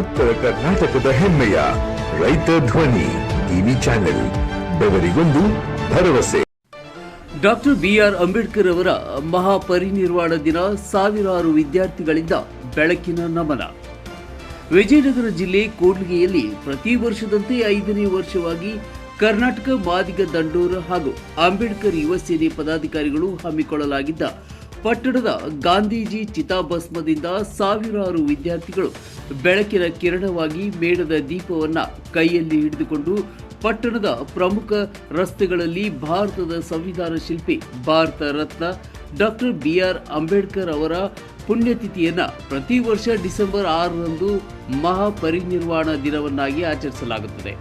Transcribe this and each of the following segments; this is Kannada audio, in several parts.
ಉತ್ತರ ಕರ್ನಾಟಕದ ಹೆಮ್ಮೆಯ ರೈತ ಧ್ವನಿ ಟಿವಿ ಚಾನೆಲ್, ಬೆವರಿಗೊಂದು ಭರವಸೆ. ಡಾಕ್ಟರ್ ಬಿಆರ್ ಅಂಬೇಡ್ಕರ್ ಅವರ ಮಹಾಪರಿನಿರ್ವಾಣ ದಿನ ಸಾವಿರಾರು ವಿದ್ಯಾರ್ಥಿಗಳಿಂದ ಬೆಳಕಿನ ನಮನ. ವಿಜಯನಗರ ಜಿಲ್ಲೆ ಕೂಡ್ಲಿಗೆಯಲ್ಲಿ ಪ್ರತಿ ವರ್ಷದಂತೆ ಐದನೇ ವರ್ಷವಾಗಿ ಕರ್ನಾಟಕ ಮಾದಿಗ ದಂಡೋರ ಹಾಗೂ ಅಂಬೇಡ್ಕರ್ ಯುವ ಸೇನೆ ಪದಾಧಿಕಾರಿಗಳು ಹಮ್ಮಿಕೊಳ್ಳಲಾಗಿದ್ದ ಪಟ್ಟಣದ ಗಾಂಧೀಜಿ ಚಿತಾಭಸ್ಮದಿಂದ ಸಾವಿರಾರು ವಿದ್ಯಾರ್ಥಿಗಳು ಬೆಳಕಿನ ಕಿರಣವಾಗಿ ಮೇಣದ ದೀಪವನ್ನ ಕೈಯಲ್ಲಿ ಹಿಡಿದುಕೊಂಡು ಪಟ್ಟಣದ ಪ್ರಮುಖ ರಸ್ತೆಗಳಲ್ಲಿ ಭಾರತದ ಸಂವಿಧಾನ ಶಿಲ್ಪಿ Bharat Ratna doctor B R Ambedkar ಅವರ ಪುಣ್ಯತಿಥಿಯನ್ನ ಪ್ರತಿ ವರ್ಷ ಡಿಸೆಂಬರ್ ಆರರಂದು ಮಹಾಪರಿನಿರ್ವಾಣ ದಿನವನ್ನಾಗಿ ಆಚರಿಸಲಾಗುತ್ತದೆ.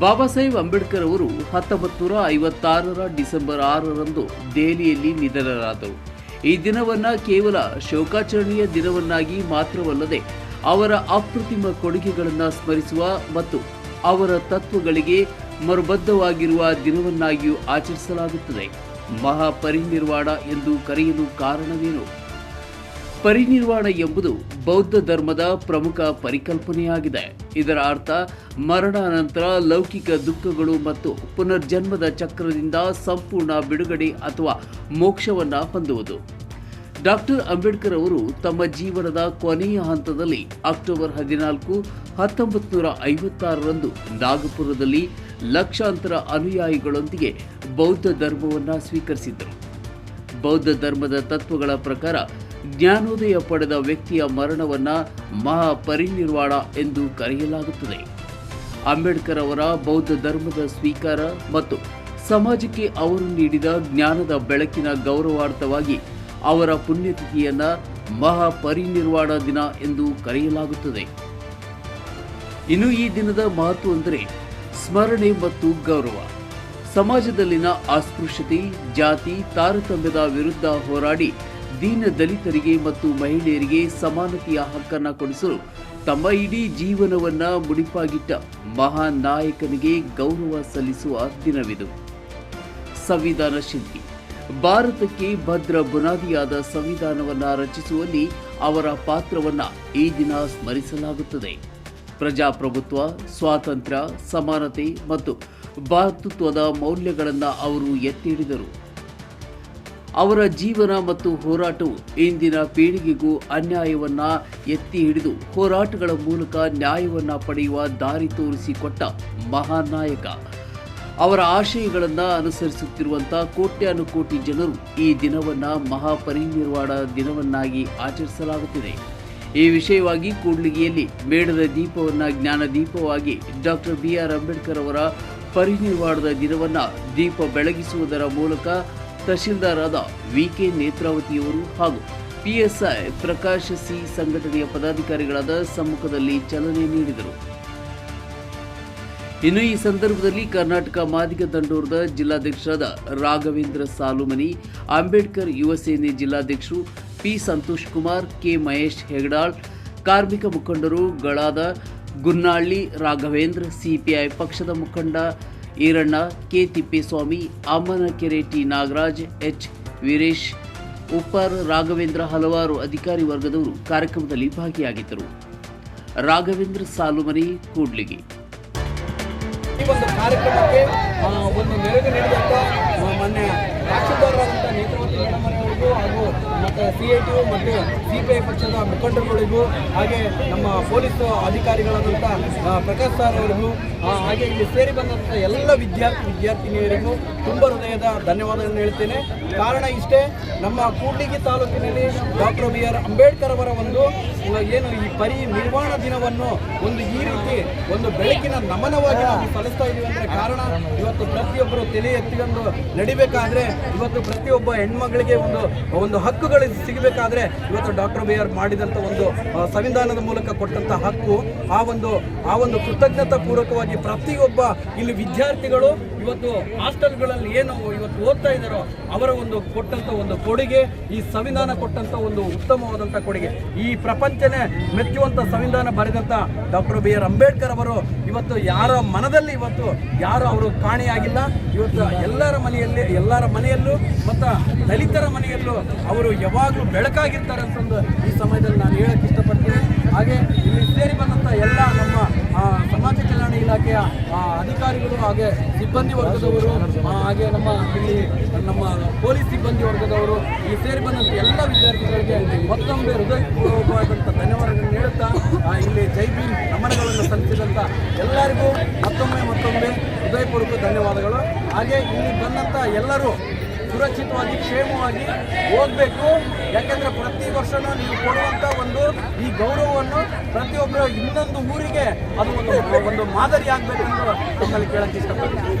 ಬಾಬಾ ಸಾಹೇಬ್ ಅಂಬೇಡ್ಕರ್ ಅವರು ಹತ್ತೊಂಬತ್ತು ನೂರ ಐವತ್ತಾರರ ಡಿಸೆಂಬರ್ ಆರರಂದು ದೆಹಲಿಯಲ್ಲಿ ನಿಧನರಾದರು. ಈ ದಿನವನ್ನ ಕೇವಲ ಶೋಕಾಚರಣೆಯ ದಿನವನ್ನಾಗಿ ಮಾತ್ರವಲ್ಲದೆ ಅವರ ಅಪ್ರತಿಮ ಕೊಡುಗೆಗಳನ್ನು ಸ್ಮರಿಸುವ ಮತ್ತು ಅವರ ತತ್ವಗಳಿಗೆ ಮರುಬದ್ಧವಾಗಿರುವ ದಿನವನ್ನಾಗಿಯೂ ಆಚರಿಸಲಾಗುತ್ತದೆ. ಮಹಾಪರಿನಿರ್ವಾಣ ಎಂದು ಕರೆಯಲು ಕಾರಣವೇನು? ಪರಿನಿರ್ವಾಣ ಎಂಬುದು ಬೌದ್ಧ ಧರ್ಮದ ಪ್ರಮುಖ ಪರಿಕಲ್ಪನೆಯಾಗಿದೆ. ಇದರ ಅರ್ಥ, ಮರಣಾನಂತರ ಲೌಕಿಕ ದುಃಖಗಳು ಮತ್ತು ಪುನರ್ಜನ್ಮದ ಚಕ್ರದಿಂದ ಸಂಪೂರ್ಣ ಬಿಡುಗಡೆ ಅಥವಾ ಮೋಕ್ಷವನ್ನು ಹೊಂದುವುದು. ಡಾಕ್ಟರ್ ಅಂಬೇಡ್ಕರ್ ಅವರು ತಮ್ಮ ಜೀವನದ ಕೊನೆಯ ಹಂತದಲ್ಲಿ ಅಕ್ಟೋಬರ್ ಹದಿನಾಲ್ಕು ಹತ್ತೊಂಬತ್ತು ನೂರ ಐವತ್ತಾರರಂದು ನಾಗಪುರದಲ್ಲಿ ಲಕ್ಷಾಂತರ ಅನುಯಾಯಿಗಳೊಂದಿಗೆ ಬೌದ್ಧ ಧರ್ಮವನ್ನು ಸ್ವೀಕರಿಸಿದ್ದರು. ಬೌದ್ಧ ಧರ್ಮದ ತತ್ವಗಳ ಪ್ರಕಾರ ಜ್ಞಾನೋದಯ ಪಡೆದ ವ್ಯಕ್ತಿಯ ಮರಣವನ್ನ ಮಹಾಪರಿನಿರ್ವಾಣ ಎಂದು ಕರೆಯಲಾಗುತ್ತದೆ. ಅಂಬೇಡ್ಕರ್ ಅವರ ಬೌದ್ಧ ಧರ್ಮದ ಸ್ವೀಕಾರ ಮತ್ತು ಸಮಾಜಕ್ಕೆ ಅವರು ನೀಡಿದ ಜ್ಞಾನದ ಬೆಳಕಿನ ಗೌರವಾರ್ಥವಾಗಿ ಅವರ ಪುಣ್ಯತಿಥಿಯನ್ನ ಮಹಾಪರಿನಿರ್ವಾಣ ದಿನ ಎಂದು ಕರೆಯಲಾಗುತ್ತದೆ. ಇನ್ನು ಈ ದಿನದ ಮಹತ್ವ ಅಂದರೆ ಸ್ಮರಣೆ ಮತ್ತು ಗೌರವ. ಸಮಾಜದಲ್ಲಿನ ಅಸ್ಪೃಶ್ಯತೆ, ಜಾತಿ, ತಾರತಮ್ಯದ ವಿರುದ್ಧ ಹೋರಾಡಿ ದೀನ ದಲಿತರಿಗೆ ಮತ್ತು ಮಹಿಳೆಯರಿಗೆ ಸಮಾನತೆಯ ಹಕ್ಕನ್ನು ಕೊಡಿಸಲು ತಮ್ಮ ಇಡೀ ಜೀವನವನ್ನ ಮುಡಿಪಾಗಿಟ್ಟ ಮಹಾನ್ ನಾಯಕನಿಗೆ ಗೌರವ ಸಲ್ಲಿಸುವ ದಿನವಿದು. ಸಂವಿಧಾನ ಶಿಲ್ಪಿ. ಭಾರತಕ್ಕೆ ಭದ್ರ ಬುನಾದಿಯಾದ ಸಂವಿಧಾನವನ್ನ ರಚಿಸುವಲ್ಲಿ ಅವರ ಪಾತ್ರವನ್ನ ಈ ದಿನ ಸ್ಮರಿಸಲಾಗುತ್ತದೆ. ಪ್ರಜಾಪ್ರಭುತ್ವ, ಸ್ವಾತಂತ್ರ್ಯ, ಸಮಾನತೆ ಮತ್ತು ಭಾತೃತ್ವದ ಮೌಲ್ಯಗಳನ್ನು ಅವರು ಎತ್ತಿ ಹಿಡಿದರು ಅವರ ಜೀವನ ಮತ್ತು ಹೋರಾಟವು ಇಂದಿನ ಪೀಳಿಗೆಗೂ ಅನ್ಯಾಯವನ್ನ ಎತ್ತಿ ಹಿಡಿದು ಹೋರಾಟಗಳ ಮೂಲಕ ನ್ಯಾಯವನ್ನ ಪಡೆಯುವ ದಾರಿ ತೋರಿಸಿಕೊಟ್ಟ ಮಹಾನ್ ನಾಯಕ. ಅವರ ಆಶಯಗಳನ್ನು ಅನುಸರಿಸುತ್ತಿರುವಂಥ ಕೋಟ್ಯಾನುಕೋಟಿ ಜನರು ಈ ದಿನವನ್ನ ಮಹಾಪರಿನಿರ್ವಾಣ ದಿನವನ್ನಾಗಿ ಆಚರಿಸಲಾಗುತ್ತಿದೆ. ಈ ವಿಷಯವಾಗಿ ಕೂಡ್ಲಿಗೆಯಲ್ಲಿ ಮೇಡದ ದೀಪವನ್ನ ಜ್ಞಾನ ದೀಪವಾಗಿ ಡಾಕ್ಟರ್ ಬಿ. ಆರ್. ಅಂಬೇಡ್ಕರ್ ಅವರ ಪರಿನಿರ್ವಾಣದ ದಿನವನ್ನ ದೀಪ ಬೆಳಗಿಸುವುದರ ಮೂಲಕ ತಹಶೀಲ್ದಾರಾದ ವಿ ಕೆ ನೇತ್ರಾವತಿಯವರು ಹಾಗೂ ಪಿಎಸ್ಐ ಪ್ರಕಾಶ್ ಸಿ ಸಂಘಟನೆಯ ಪದಾಧಿಕಾರಿಗಳಾದ ಸಮ್ಮುಖದಲ್ಲಿ ಚಾಲನೆ ನೀಡಿದರು. ಇನ್ನು ಈ ಸಂದರ್ಭದಲ್ಲಿ ಕರ್ನಾಟಕ ಮಾದಿಗ ದಂಡೋರದ ಜಿಲ್ಲಾಧ್ಯಕ್ಷರಾದ ರಾಘವೇಂದ್ರ ಸಾಲುಮನಿ, ಅಂಬೇಡ್ಕರ್ ಯುವ ಸೇನೆ ಜಿಲ್ಲಾಧ್ಯಕ್ಷರು ಪಿ ಸಂತೋಷ್ ಕುಮಾರ್, ಕೆ ಮಹೇಶ್ ಹೆಗಡಾಳ್, ಕಾರ್ಮಿಕ ಮುಖಂಡರುಗಳಾದ ಗುನ್ನಾಳ್ಳಿ, ರಾಘವೇಂದ್ರ, ಸಿಪಿಐ ಪಕ್ಷದ ಮುಖಂಡ Iranna, K. Thippeswamy, Ammanakere T. Nagaraj, H. Veeresh, Uppar Raghavendra ಹಲವಾರು ಅಧಿಕಾರಿ ವರ್ಗದವರು ಕಾರ್ಯಕ್ರಮದಲ್ಲಿ ಭಾಗಿಯಾಗಿದ್ದರು. ರಾಘವೇಂದ್ರ ಸಾಲುಮನಿ, ಕೂಡ್ಲಿಗಿ. ಒಂದು ನೆರವು ನೀಡಿದಂಥ ಮೊನ್ನೆ ತಹಶೀಲ್ದಾರರಾದಂಥ ನೇತ್ರಾವತಿ ಮೇಡಮರವರಿಗೂ ಹಾಗೂ ಮತ್ತು ಸಿ ಐ ಟಿ ಮತ್ತು ಸಿ ಪಿ ಐ ಪಕ್ಷದ ಮುಖಂಡರುಗಳಿಗೂ, ಹಾಗೆ ನಮ್ಮ ಪೊಲೀಸ್ ಅಧಿಕಾರಿಗಳಾದಂಥ ಪ್ರಕಾಶ್ ಸರ್ ಅವರಿಗೂ ಹಾಗೆ ಇಲ್ಲಿ ಸೇರಿ ಬಂದಂಥ ಎಲ್ಲ ವಿದ್ಯಾರ್ಥಿ ವಿದ್ಯಾರ್ಥಿನಿಯರಿಗೂ ತುಂಬ ಹೃದಯದ ಧನ್ಯವಾದಗಳನ್ನು ಹೇಳ್ತೇನೆ. ಕಾರಣ ಇಷ್ಟೇ, ನಮ್ಮ ಕೂಡ್ಲಿಗಿ ತಾಲೂಕಿನಲ್ಲಿ ಡಾಕ್ಟರ್ ಬಿ ಆರ್ ಅಂಬೇಡ್ಕರ್ ಅವರ ಒಂದು ಏನು ಈ ಪರಿ ನಿರ್ವಾಣ ದಿನವನ್ನು ಒಂದು ಈ ರೀತಿ ಒಂದು ಬೆಳಕಿನ ನಮನವಾಗಿ ನಾವು ಸಲ್ಲಿಸ್ತಾ ಇದ್ದೀವಿ ಅಂದರೆ ಕಾರಣ ಇವತ್ತು ಪ್ರತಿಯೊಬ್ಬರು ತಲೆ ಎತ್ತಿಕೊಂಡು ನಡಿಬೇಕಾದ್ರೆ ಇವತ್ತು ಪ್ರತಿಯೊಬ್ಬ ಹೆಣ್ಮಗಳಿಗೆ ಒಂದು ಒಂದು ಹಕ್ಕುಗಳು ಸಿಗಬೇಕಾದ್ರೆ ಇವತ್ತು ಡಾಕ್ಟರ್ ಬಿ ಆರ್ ಮಾಡಿದಂಥ ಒಂದು ಸಂವಿಧಾನದ ಮೂಲಕ ಕೊಟ್ಟಂತ ಹಕ್ಕು, ಆ ಒಂದು ಆ ಒಂದು ಕೃತಜ್ಞತಾ ಪೂರ್ವಕವಾಗಿ ಪ್ರತಿಯೊಬ್ಬ ಇಲ್ಲಿ ವಿದ್ಯಾರ್ಥಿಗಳು ಇವತ್ತು ಹಾಸ್ಟೆಲ್ಗಳಲ್ಲಿ ಏನು ಇವತ್ತು ಓದ್ತಾ ಇದ್ದಾರೋ ಅವರ ಒಂದು ಕೊಟ್ಟಂತ ಒಂದು ಕೊಡುಗೆ, ಈ ಸಂವಿಧಾನ ಕೊಟ್ಟಂತ ಒಂದು ಉತ್ತಮವಾದಂಥ ಕೊಡುಗೆ. ಈ ಪ್ರಪಂಚನೇ ಮೆಚ್ಚುವಂತ ಸಂವಿಧಾನ ಬರೆದಂತ ಡಾಕ್ಟರ್ ಬಿ ಆರ್ ಅಂಬೇಡ್ಕರ್ ಅವರು ಇವತ್ತು ಯಾರ ಮನದಲ್ಲಿ ಇವತ್ತು ಯಾರು ಅವರು ಕಾಣೆಯಾಗಿಲ್ಲ. ಇವತ್ತು ಎಲ್ಲರ ಮನೆಯಲ್ಲಿ, ಎಲ್ಲರ ಮನೆಯಲ್ಲೂ, ಮತ್ತು ದಲಿತರ ಮನೆಯಲ್ಲೂ ಅವರು ಯಾವಾಗಲೂ ಬೆಳಕಾಗಿರ್ತಾರೆ ಅಂತಂದು ಈ ಸಮಯದಲ್ಲಿ ನಾನು ಹೇಳಕ್ಕೆ ಇಷ್ಟಪಡ್ತೀನಿ. ಹಾಗೆ ಇಲ್ಲಿ ಸೇರಿ ಬಂದಂಥ ಎಲ್ಲ ನಮ್ಮ ಸಮಾಜ ಕಲ್ಯಾಣ ಇಲಾಖೆಯ ಅಧಿಕಾರಿಗಳು ಹಾಗೆ ಸಿಬ್ಬಂದಿ ವರ್ಗದವರು ಹಾಗೆ ನಮ್ಮ ಇಲ್ಲಿ ನಮ್ಮ ಪೊಲೀಸ್ ಸಿಬ್ಬಂದಿ ವರ್ಗದವರು ಇಲ್ಲಿ ಸೇರಿ ಬಂದಂಥ ಎಲ್ಲ ವಿದ್ಯಾರ್ಥಿಗಳಿಗೆ ಮತ್ತೊಮ್ಮೆ ಹೃದಯಪೂರ್ವಕವಾದಂಥ ಧನ್ಯವಾದಗಳನ್ನು ಹೇಳುತ್ತಾ ಇಲ್ಲಿ ಜೈ ಭೀಮ್ ನಮನಗಳನ್ನು ಸಲ್ಲಿಸಿದಂಥ ಎಲ್ಲರಿಗೂ ಮತ್ತೊಮ್ಮೆ ಮತ್ತೊಮ್ಮೆ ಹೃದಯಪೂರ್ವಕ ಧನ್ಯವಾದಗಳು. ಹಾಗೆ ಇಲ್ಲಿ ಬಂದಂಥ ಎಲ್ಲರೂ ಸುರಕ್ಷಿತವಾಗಿ, ಕ್ಷೇಮವಾಗಿ ಹೋಗಬೇಕು. ಯಾಕೆಂದರೆ ಪ್ರತಿ ವರ್ಷನೂ ನೀವು ಕೊಡುವಂಥ ಒಂದು ಈ ವಿಚಾರವನ್ನು ಪ್ರತಿಯೊಬ್ಬರು ಇನ್ನೊಂದು ಊರಿಗೆ ಅದು ಒಂದು ಒಂದು ಮಾದರಿ ಆಗಬೇಕೆಂದು ನಮ್ಮಲ್ಲಿ ಕೇಳಕ್ಕೆ ಇಷ್ಟಪಡ್ತೀನಿ.